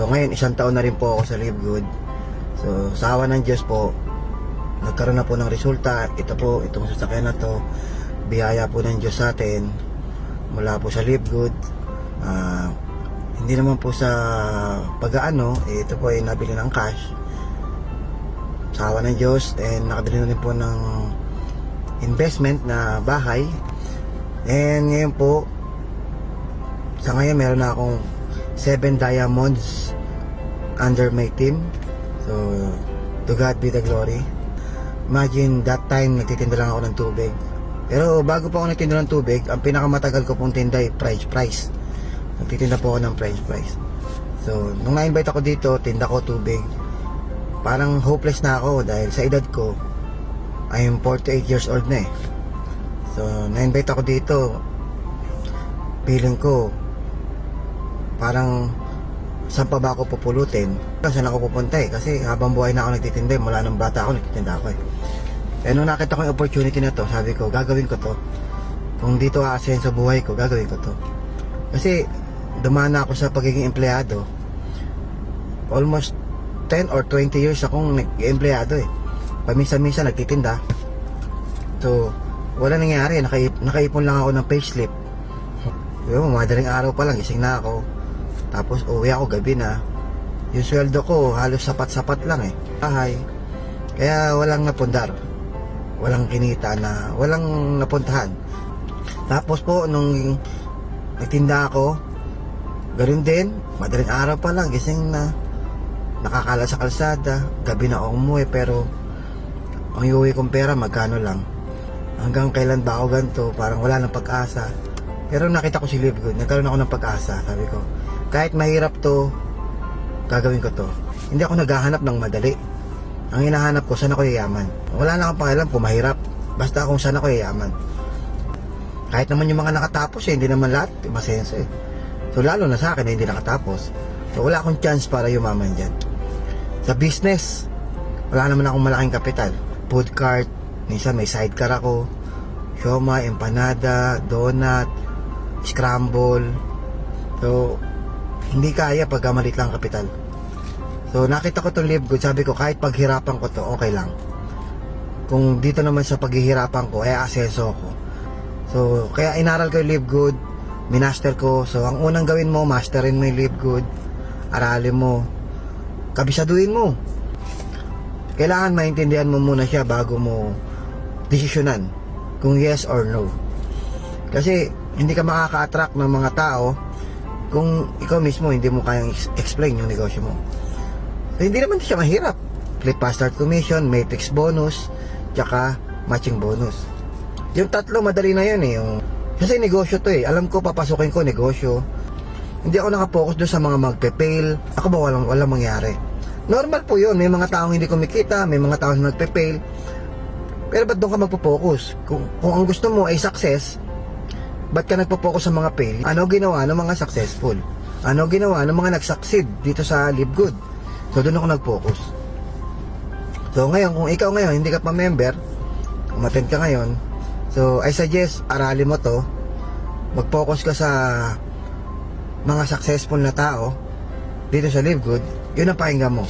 So ngayon, isang taon na rin po ako sa Live Good. So sa ng Diyos po, nagkaroon na po ng resulta. Ito po, itong sasakyan na to, biyaya po ng Diyos sa atin mula po sa Live Good. Ah, hindi naman po sa pag-aano, eh, ito po ay nabili ng cash. Sa ng Diyos, and nakabili na rin po ng investment na bahay. And ngayon po, sa ngayon meron na akong 7 diamonds under my team. So, to God be the glory. Imagine that time nagtitinda lang ako ng tubig. Pero bago pa ako nagtinda ng tubig, ang pinakamatagal ko pong tinda ay price price. Nagtitinda po ako ng price price. So, nung na-invite ako dito, tinda ko tubig. Parang hopeless na ako dahil sa edad ko, I am 48 years old na eh. So, na-invite ako dito. Feeling ko, parang saan pa ba ako pupulutin? Saan ako pupunta eh? Kasi habang buhay na ako nagtitinda eh. Mula nung bata ako, nagtitinda ako eh. Eh nung nakita ko yung opportunity na to, sabi ko, gagawin ko to. Kung dito aasen sa buhay ko, gagawin ko to. Kasi, dumana ako sa pagiging empleyado. Almost 10 or 20 years akong nag-empleyado eh. Paminsan-minsan nagtitinda. So, wala nangyari. Nakaip, nakaipon lang ako ng payslip. Yung madaling araw pa lang, gising na ako. Tapos uwi ako gabi na. Yung sweldo ko halos sapat-sapat lang eh. Bahay. Kaya walang napundar. Walang kinita na, walang napuntahan. Tapos po, nung nagtinda ako, ganun din, madaling araw pa lang, gising na. Nakakala sa kalsada, gabi na ako umuwi, pero ang iuwi kong pera, magkano lang. Hanggang kailan ba ako ganito, parang wala nang pag-asa. Pero nakita ko si Good, nagkaroon ako ng pag-asa, sabi ko. Kahit mahirap to, gagawin ko to. Hindi ako naghahanap ng madali. Ang hinahanap ko, saan ako yayaman. Wala na akong pakialam kung mahirap. Basta kung saan ako yayaman. Kahit naman yung mga nakatapos eh, hindi naman lahat masenso eh. So lalo na sa akin na hindi nakatapos. So wala akong chance para yumaman dyan. Sa business, wala naman akong malaking kapital. Food cart, minsan may sidecar ako. Sioma, empanada, donut, scramble. So, hindi kaya pagka maliit lang ang kapital. So, nakita ko itong live good. Sabi ko, kahit paghirapan ko to, okay lang. Kung dito naman sa paghihirapan ko, eh, asenso ko. So, kaya inaral ko yung live good. Minaster ko. So, ang unang gawin mo, masterin mo yung live good. Aralin mo. Kabisaduhin mo. Kailangan maintindihan mo muna siya bago mo desisyonan kung yes or no. Kasi hindi ka makaka-attract ng mga tao kung ikaw mismo hindi mo kayang ex- explain yung negosyo mo. So, hindi naman siya mahirap. Flip fast start commission, matrix bonus, tsaka matching bonus. Yung tatlo, madali na yun eh. Yung, kasi negosyo to eh. Alam ko, papasukin ko negosyo. Hindi ako nakapokus doon sa mga magpe-fail. Ako ba walang, walang mangyari? Normal po yun. May mga taong hindi kumikita, may mga taong nagpe-fail. Pero ba't doon ka magpo-focus? Kung, kung ang gusto mo ay success, ba't ka nagpo-focus sa mga fail? Ano ginawa ng mga successful? Ano ginawa ng mga nag-succeed dito sa Live Good? So doon ako nag-focus. So ngayon, kung ikaw ngayon hindi ka pa member, umattend ka ngayon, so I suggest aralin mo to, mag-focus ka sa mga successful na tao dito sa Live Good, yun ang pakinggan mo.